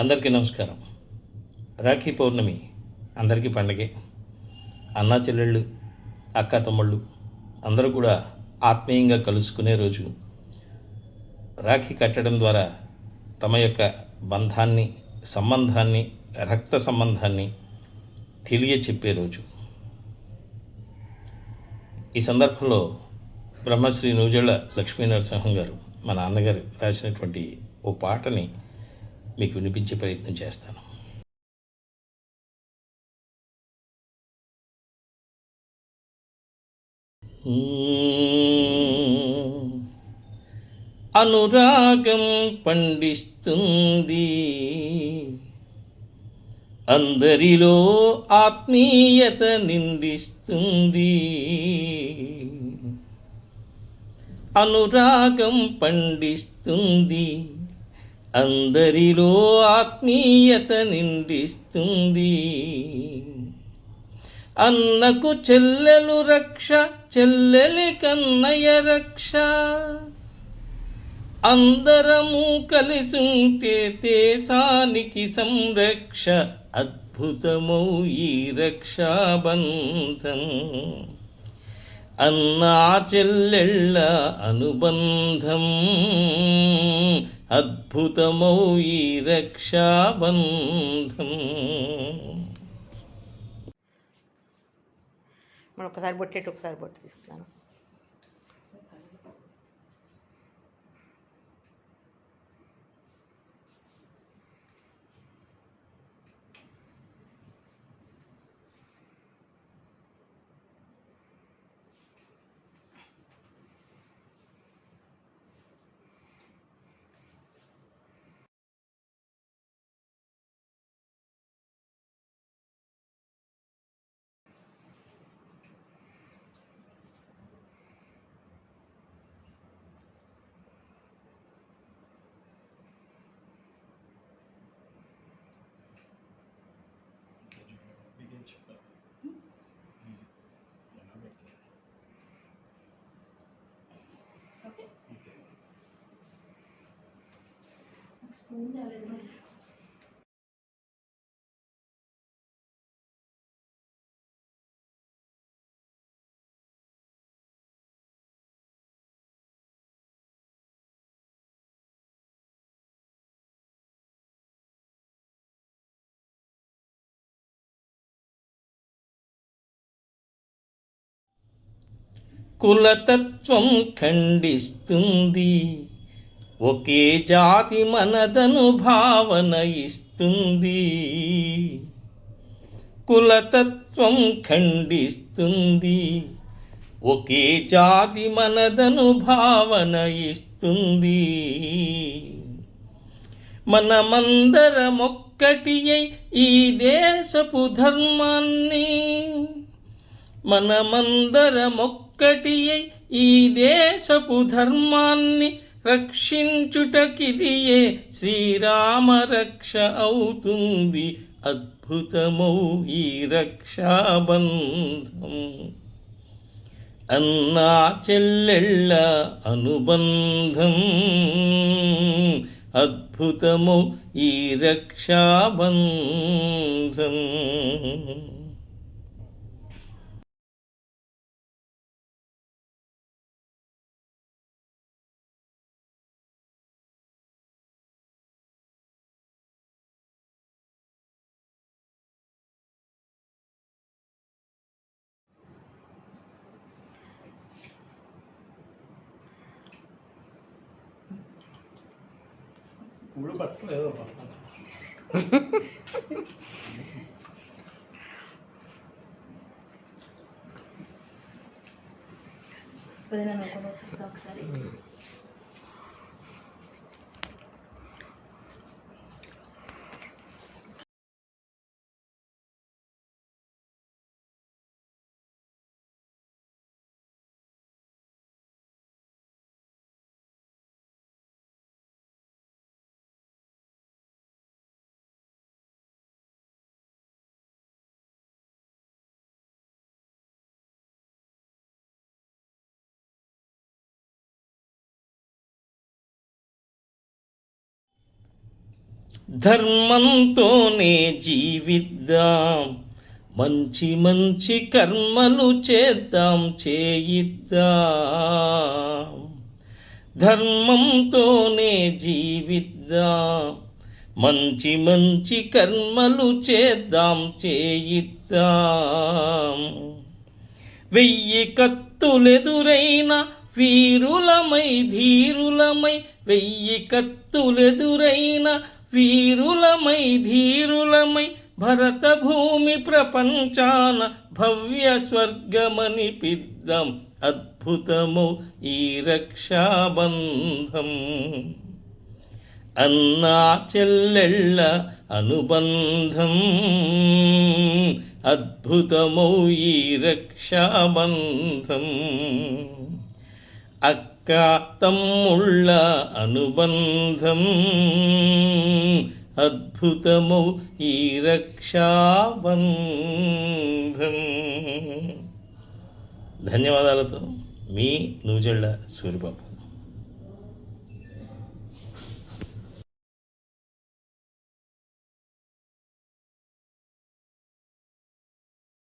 అందరికీ నమస్కారం. రాఖీ పౌర్ణమి అందరికీ పండగే. అన్నా చెల్లెళ్ళు అక్క తమ్ముళ్ళు అందరూ కూడా ఆత్మీయంగా కలుసుకునే రోజు. రాఖీ కట్టడం ద్వారా తమ యొక్క బంధాన్ని సంబంధాన్ని రక్త సంబంధాన్ని తెలియచెప్పే రోజు. ఈ సందర్భంలో బ్రహ్మశ్రీ నూజళ్ళ లక్ష్మీ నరసింహం గారు మా నాన్నగారు రాసినటువంటి ఓ పాటని మీకు వినిపించే ప్రయత్నం చేస్తాను. అనురాగం పండిస్తుంది. అందరిలో ఆత్మీయత నిండిస్తుంది. అనురాగం పండిస్తుంది. అందరిలో ఆత్మీయత నిండిస్తుంది. అన్నకు చెల్లెలు రక్ష చెల్లెలి కన్నయ్య రక్ష. అందరము కలిసుంటే దేశానికి సంరక్ష అద్భుతమౌ ఈ రక్షాబంధం. అన్నా చెల్లెళ్ళ అనుబంధం అద్భుతమౌ ఈ రక్షాబంధం మనం ఒకసారి బొట్టేటి ఒకసారి బొట్టు తీసుకున్నాను కులతత్వం ఖండిస్తుంది. ఒకే జాతి మనదను భావన ఇస్తుంది. కులతత్వం ఖండిస్తుంది. ఒకే జాతి మనదను భావన ఇస్తుంది. మనమందరమొక్కటి ఈ దేశపు ధర్మాన్ని మనమందరమొక్కటి అయి ఈ దేశపు ధర్మాన్ని రక్షించుటకిదియే శ్రీరామ రక్ష అవుతుంది అద్భుతమౌ ఈ రక్షాబంధం. అన్నా చెల్లెళ్ళ అనుబంధం అద్భుతమౌ ఈ రక్షాబంధం. పూలు పట్టలేదు వచ్చేస్తా ఒకసారి. ధర్మంతోనే జీవిద్దాం. మంచి మంచి కర్మలు చేద్దాం చేయిద్దాం. ధర్మంతోనే జీవిద్దాం. మంచి మంచి కర్మలు చేద్దాం చేయిద్దాం. వెయ్యి కత్తులెదురైన వీరులమై ధీరులమై వెయ్యి కత్తులెదురైన వీరులమై ధీరులమై భరత భూమి ప్రపంచాన భవ్య స్వర్గమని పిద్దం అద్భుతము ఈ రక్షాబంధం. అన్నా చెల్లెళ్ళ అనుబంధం అద్భుతమౌ ఈ రక్షాబంధం. అక్క తమ్ముళ్ళ అనుబంధం అద్భుతమౌ ఈ రక్షాబంధం ధన్యవాదాలతో మీ నూజెళ్ళ సూరిబాబు